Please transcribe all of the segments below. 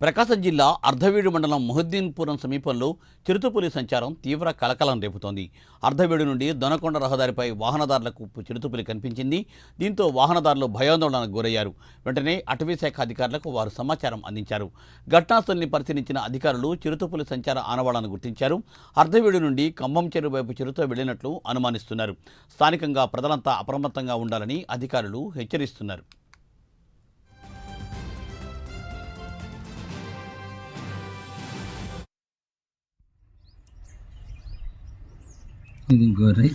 ప్రకాశం జిల్లా అర్ధవీడు మండలం మొహద్దీన్పురం సమీపంలో చిరుతపులి సంచారం తీవ్ర కలకలం రేపుతోంది. అర్ధవీడు నుండి దొనకొండ రహదారిపై వాహనదారులకు చిరుతపులి కనిపించింది. దీంతో వాహనదారులు భయాందోళనకు గురయ్యారు. వెంటనే అటవీశాఖ అధికారులకు వారు సమాచారం అందించారు. ఘటనాస్థలిని పరిశీలించిన అధికారులు చిరుతపులి సంచార ఆనవాళ్ళను గుర్తించారు. అర్ధవీడు నుండి కంభం చెరువు వైపు చిరుత వెళ్ళినట్లు అనుమానిస్తున్నారు. స్థానికంగా ప్రజలంతా అప్రమత్తంగా ఉండాలని అధికారులు హెచ్చరిస్తున్నారు. ఇది గొర్రె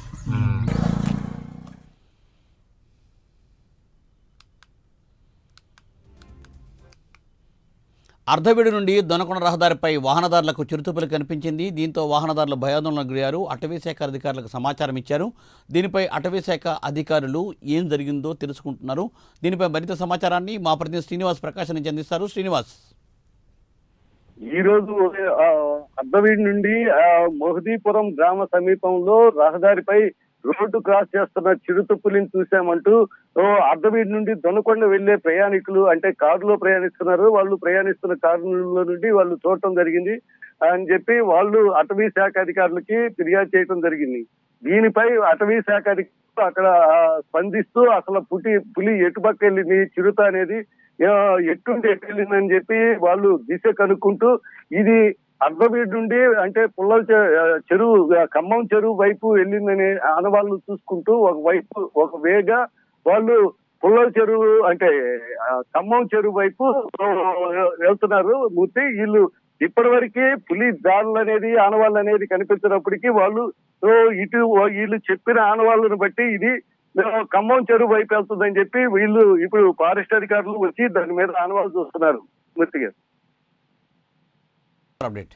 అర్ధవీడు నుండి దొనకొండ రహదారిపై వాహనదారులకు చిరుతపులి కనిపించింది. దీంతో వాహనదారులు భయాందోళనకు గురయ్యారు. అటవీశాఖ అధికారులకు సమాచారం ఇచ్చారు. దీనిపై అటవీశాఖ అధికారులు ఏం జరిగిందో తెలుసుకుంటున్నారు. దీనిపై మరింత సమాచారాన్ని మా ప్రతినిధి శ్రీనివాస్ ప్రకాశ్ నుంచి అందిస్తారు. శ్రీనివాస్. ఈ రోజు అర్ధవీడి అద్దవీడి నుండి మొహదీపురం గ్రామ సమీపంలో రహదారిపై రోడ్డు క్రాస్ చేస్తున్న చిరుతపులిని చూశామంటూ అర్ధవీడి నుండి దొనకొండ వెళ్ళే ప్రయాణికులు అంటే కారులో ప్రయాణిస్తున్నారు. వాళ్ళు ప్రయాణిస్తున్న కారులో నుండి వాళ్ళు చూడటం జరిగింది. అని చెప్పి వాళ్ళు అటవీ శాఖ అధికారులకి ఫిర్యాదు చేయడం జరిగింది. దీనిపై అటవీ శాఖ అధికారులు అక్కడ స్పందిస్తూ అసలు పులి పులి ఎటుపక్క వెళ్ళింది చిరుత అనేది ఆ, ఎట్టుండి వెళ్ళిందని చెప్పి వాళ్ళు దిశ కనుక్కుంటూ ఇది అర్ధవీడుండి అంటే పుల్లల చె- చెరువు ఖమ్మం చెరువు వైపు వెళ్ళిందని ఆనవాళ్ళు చూసుకుంటూ ఒక వైపు ఒక వేగా వాళ్ళు పుల్లల చెరువు అంటే ఖమ్మం చెరువు వైపు వెళ్తున్నారు మూర్తి. వీళ్ళు ఇప్పటి వరకు పులి దారులు అనేది ఆనవాళ్ళు అనేది కనిపించినప్పటికీ వాళ్ళు ఇటు వీళ్ళు చెప్పిన ఆనవాళ్ళను బట్టి ఇది ఖమ్మం చెరువు వైపు వెళ్తుందని చెప్పి వీళ్ళు ఇప్పుడు ఫారెస్ట్ అధికారులు వచ్చి దాని మీద ఆనవాళ్ళు చూస్తున్నారు. మూర్తి గారు. అప్డేట్